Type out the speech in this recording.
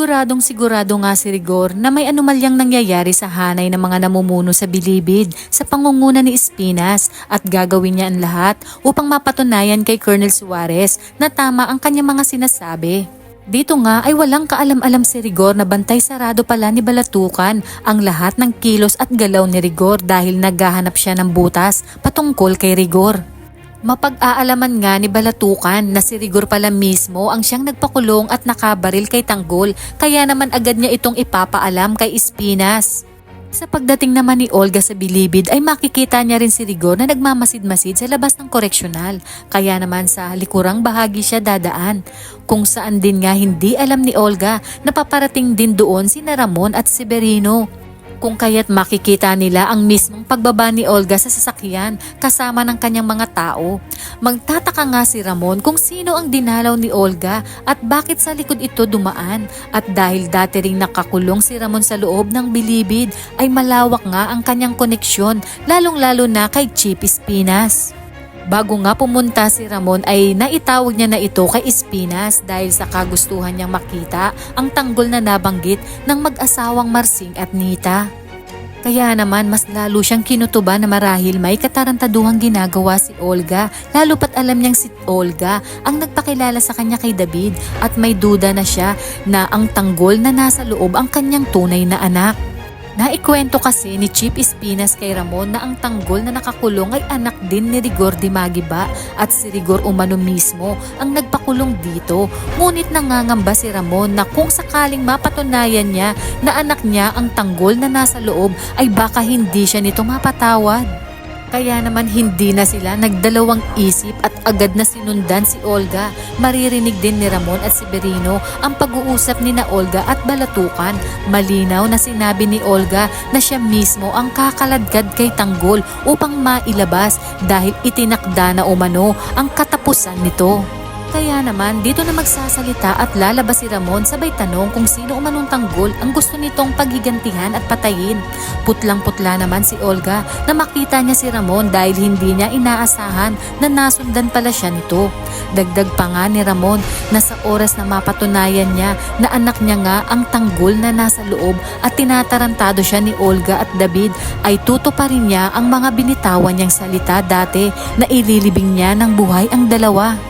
Siguradong sigurado nga si Rigor na may anomalyang nangyayari sa hanay ng mga namumuno sa bilibid sa pangunguna ni Espinas at gagawin niya ang lahat upang mapatunayan kay Colonel Suarez na tama ang kanyang mga sinasabi. Dito nga ay walang kaalam-alam si Rigor na bantay sarado pala ni Balatukan ang lahat ng kilos at galaw ni Rigor dahil naghahanap siya ng butas patungkol kay Rigor. Mapag-aalaman nga ni Balatukan na si Rigor pala mismo ang siyang nagpakulong at nakabaril kay Tanggol kaya naman agad niya itong ipapaalam kay Espinas. Sa pagdating naman ni Olga sa Bilibid ay makikita niya rin si Rigor na nagmamasid-masid sa labas ng koreksyonal kaya naman sa likurang bahagi siya dadaan kung saan din nga hindi alam ni Olga na paparating din doon si Ramon at si Berino. Kung kaya't makikita nila ang mismong pagbaba ni Olga sa sasakyan kasama ng kanyang mga tao. Magtataka nga si Ramon kung sino ang dinalaw ni Olga at bakit sa likod ito dumaan. At dahil dati ring nakakulong si Ramon sa loob ng bilibid ay malawak nga ang kanyang koneksyon lalong-lalo na kay Chip Espinas. Bago nga pumunta si Ramon ay naitawag niya na ito kay Espinas dahil sa kagustuhan niyang makita ang tanggol na nabanggit ng mag-asawang Marsing at Nita. Kaya naman mas lalo siyang kinutuba na marahil may katarantaduhang ginagawa si Olga lalo pat alam niyang si Olga ang nagpakilala sa kanya kay David at may duda na siya na ang tanggol na nasa loob ang kanyang tunay na anak. Naikwento kasi ni Chip Espinas kay Ramon na ang tanggol na nakakulong ay anak din ni Rigor de Magiba at si Rigor umano mismo ang nagpakulong dito. Ngunit nangangamba si Ramon na kung sakaling mapatunayan niya na anak niya ang tanggol na nasa loob ay baka hindi siya nito mapatawad. Kaya naman hindi na sila nagdalawang isip at agad na sinundan si Olga. Maririnig din ni Ramon at si Berino ang pag-uusap ni na Olga at Balatukan. Malinaw na sinabi ni Olga na siya mismo ang kakaladkad kay Tanggol upang mailabas dahil itinakda na umano ang katapusan nito. Kaya naman, dito na magsasalita at lalabas si Ramon sabay tanong kung sino umanong tanggol ang gusto nitong paghigantihan at patayin. Putlang-putla naman si Olga na makita niya si Ramon dahil hindi niya inaasahan na nasundan pala siya nito. Dagdag pa nga ni Ramon na sa oras na mapatunayan niya na anak niya nga ang tanggol na nasa loob at tinatarantado siya ni Olga at David ay tutuparin niya ang mga binitawan niyang salita dati na ililibing niya ng buhay ang dalawa.